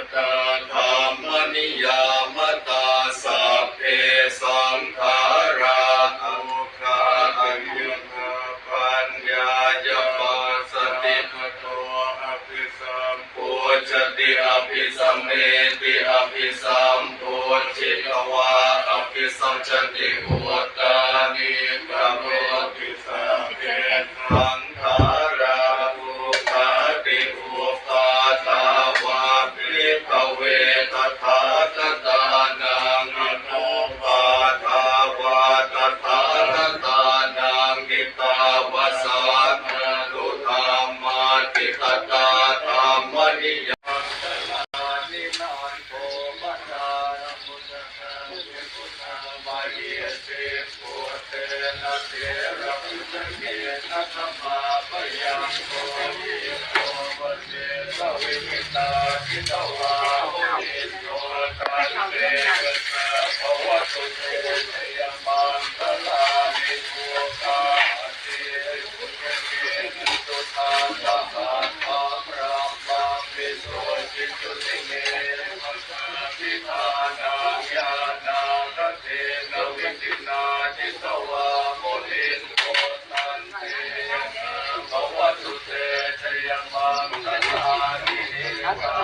ติตตาธรรมนิยามตาสัพเพสังขาราอุคาอัญญาปัญญายปัสสติภโตอภิสัมโพชติอภิสัมเมติอภิสัมโพชิตวาอภิสัมชติอุตตานิกะ มาเยเสปุเตนะเทระพุทธเกนะธรรมาปยังโทวิโตวเสสวิมิตาทิตวาโหติโตตันเตกะภวตุเตชยมังคลานิทุกาเตพุทธเกนะตุทาตะหะธรรมรัมมังวิโสจิตุติเมพิธานาญา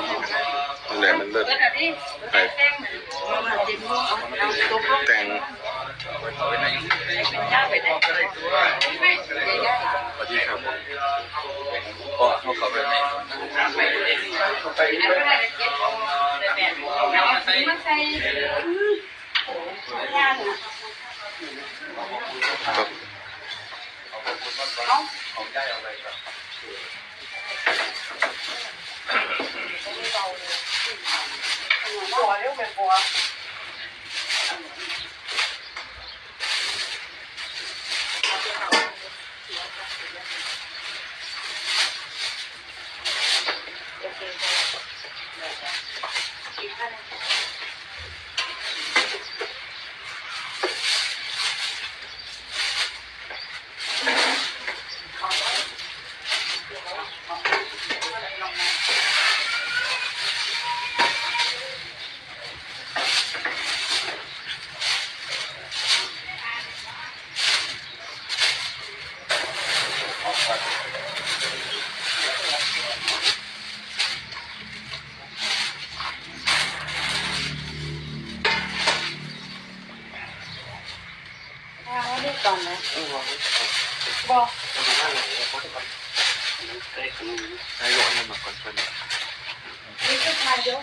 นทำสั่งไปคุณไม่ได้ของมันแหละมันเลิศก็แต่งแต่งมาจิ้มเอาเอาตัวพวกแต่งเป็นเจ้าไปได้ตัวไม่ได้ได้สวัสดีครับก็เขาขับไปไหนไปได้ไปได้เจ็บแต่แบบเอามาใส่มาใส่ยาน ครับ ของได้อะไรครับ บัวเร็วไปบัว เอาเรียกก่อนนะบอก นายกอันนั้นมาก่อนเพิ่น นี่คือทายก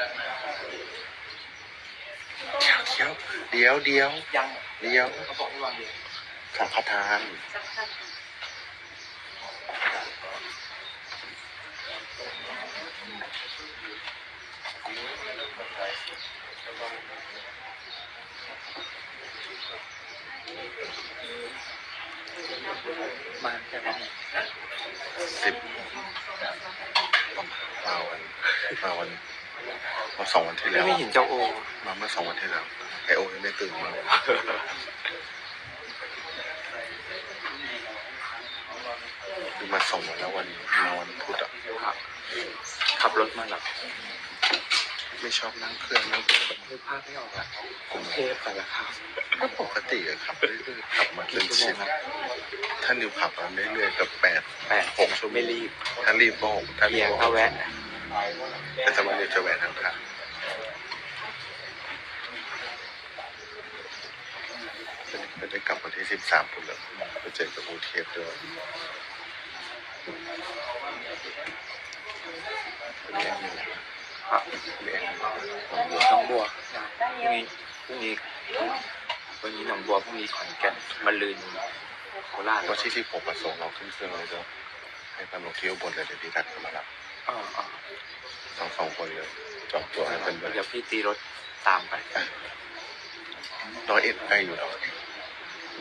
ละเดี๋ยวเดี๋ยวยังเดี๋ยวเขาบอกให้วางเดียวสังฆทานสักพัก มาแต่ว่า สิบมาวันมาวันมา สองวันที่แล้วไม่เห็นเจ้าโอ มาเมื่อสองวันที่แล้วไอโอยังไม่ตื่นมาคือมาสองวันแล้ววันนี้มาวันพุธอะครับขับรถมาหลับไม่ชอบนั่งเครื่องนั่งเครื่องนึกภาพไม่ออกละกรุงเทพสารคามก็ปกติอะขับเรื่อยๆขับมาจนชินถ้านิวขับมาเรื่อยๆกับแปดแปดหกชั่วโมงไม่รีบ ถ้ารีบก็หกถ้าเพียงก็ก็แวะแต่จะวันนี้จะแวะทางทาง จะได้กลับวันที่สิบสามปุ่นแล้วไปเจอกับบูเทปด้วยเรียนอยู่ครับเรียนอยู่หนองบัวพรุ่งนี้พรุ่งนี้วันนี้หนองบัวพรุ่งนี้ขอนแก่นมาลืนโคราชวันที่สิบหกมาส่งเราขึ้นเครื่องเลยด้วยให้ตำรวจเที่ยวบนเลยเดี๋ยวพี่ทักจะมารับอ๋ออ๋อสองสองคนเลยจองตัวให้เป็นแบบเดี๋ยวพี่ตีรถตามไปร้อยเอ็ดใกล้อยู่แล้ว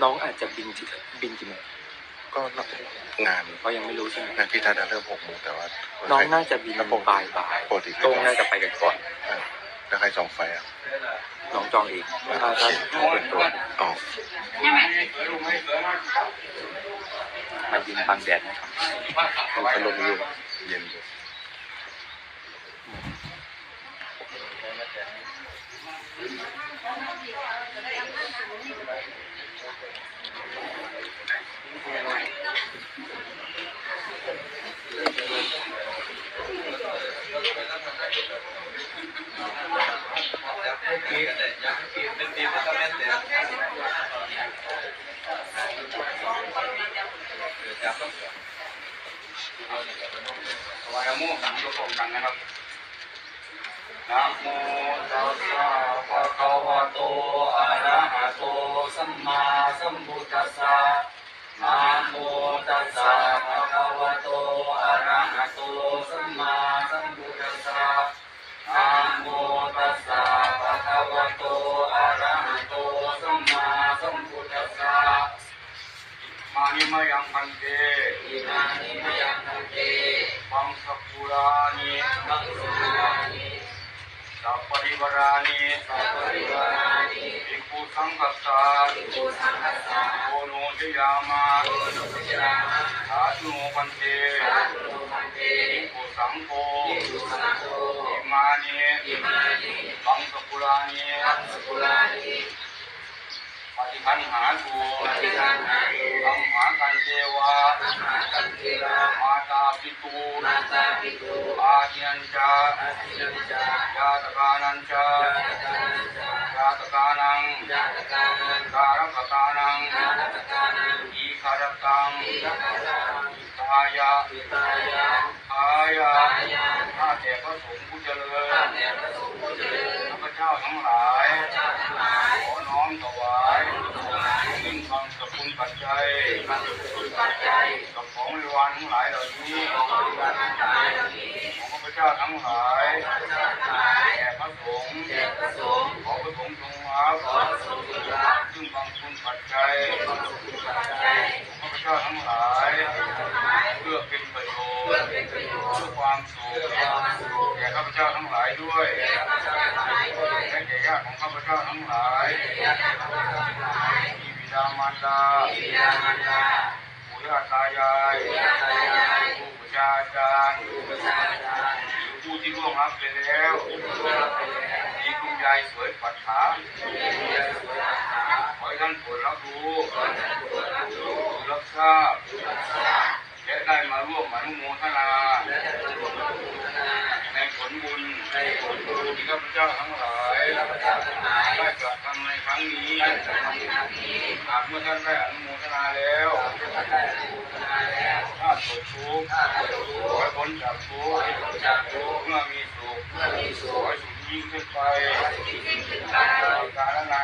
น้องอาจจะบินที่บินกี่โมงก็งานเพราะยังไม่รู้ใช่ไหมงานพี่ทัศน์เริ่มหกโมงแต่ว่าน้องน่าจะบินบ่ายบ่ายปกติโต้งน่าจะไปกันก่อนแล้วใครจองไฟอะน้องจองเองถ้าถ้าเป็นตัวอ๋อมายิงบังแดดนะครับมันพัดลมอยู่เย็นอยู่ ถวายโมสังโฆพร้อมกันนะครับ นะโมตัสสะภะคะวะโตอะระหะโตสัมมาสัมพุทธัสสะนะโมตัสสะภะคะวะโตอะระหะโตสัมมาสัมพุทธัสสะนะโมตัสสะภะคะวะโตอะระหะโตสัมมาสัมพุทธัสสะมานิมยังพันเตมานิมยังพันเตบังสกุรานิบังสกุรานิ สัพปริวารานิสัพปริวารานิภิกขุสังฆัสสะภูสังคัสสะโอโนชยามาโอนุสยามะสาธุโนพันเตสาธุโนพันเตภิกขุสังโฆภิกขุสังโฆอิมานิอิมานิบังสกุรานิบังสกุรานิ ปฏิคันหาตูปฏิคันหาตุตัมหากันเทวามหาคันเทวามาตาปิตูมาตาปิตุอาทิยัญจาอาทิยัญจาญาตกานัญจาญาตกานัญจาญาตกานังญาตกานังการกตานังการตกานังอีคารตังอิรักขังตายะปิตายะอายะอายะข้าแต่พระสงฆ์ ปัจจัยปัจจัยกับของบริวารทั้งหลายเหล่านี้ของวารทั้งหลายเล่านี้ของข้าพเจ้าทั้งหลายข้าพเจ้าทั้งหลายแด่พระสงฆ์แด่พระสงฆ์ขอพระสงฆ์จงรับอพระสงฆ์จงรับซึ่งความคุณปัจจัยความสุขปัจจัยของข้าพเจ้าทั้งหลายทั้งหลายเพื่อเป็นประโยเพื่อชน์เป็นประโยชเพื่อน์ความสุขเพื่อความสุขแก่ข้าพเจ้าทั้งหลายด้วยแก่ข้าพเจ้าทั้งหลายด้วยและแก่ญาติของข้าพเจ้าทั้งหลาย แก่ญาติของข้าพเจ้าทั้งหลายที่บิดามารดาบิดามารดาปู่ย่าตายายปู่ย่าตายายครูบูชาอาจารย์ครูประชาจารย์หรือผู้ที่ร่วงรับไปแล้วผู้ที่รับไปแล้วมีคุณยายสวยปัดขาผู้ที่มีสวยอาหารขอให้ท่านโปรดรับรู้ขอท่านโปรดรับรู้รับทราบรับทราบและได้มาร่วมอนุโมทนา บุญที่ข้าพเจ้าทั้งหลายข้าพเจ้าทั้งหลายได้กระทำในครั้งนี้ได้กระทำในครั้งนี้หากเมื่อท่านได้อนุโมทนาแล้วข้าพเจ้าได้อนุโมทนาแล้วถ้าตกทุกข์ถ้าเกิดรู้ขอให้พ้นจากทุกข์ให้พ้นจากทุกข์เมื่อมีสุขเมื่อมีสุขอขให้สุขยิ่งขึ้นไปขอให้ยิ่งขึ้นไปตลอดกาลนา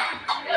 งลู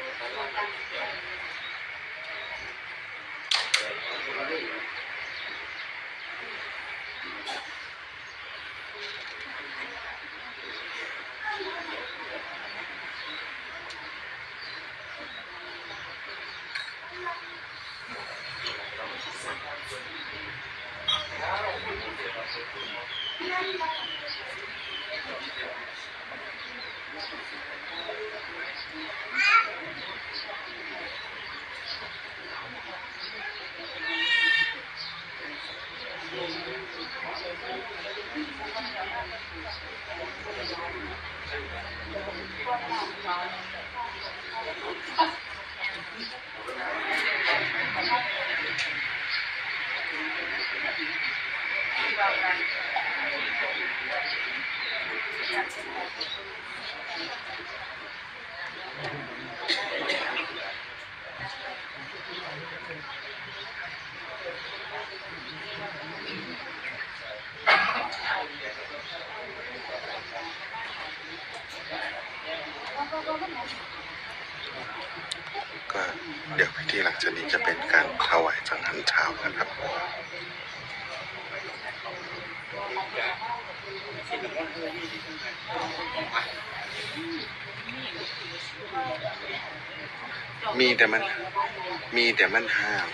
ก่ง อะ ก็เดี๋ยวพิธีหลังจากนี้จะเป็นการถวายจังหันเช้านะครับ มีแต่มัน มีแต่มันห้าม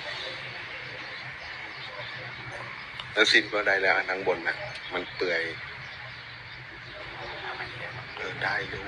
แล้วสิ้นก็ได้แล้วอันทางบนน่ะมันเปื่อยเออได้รู้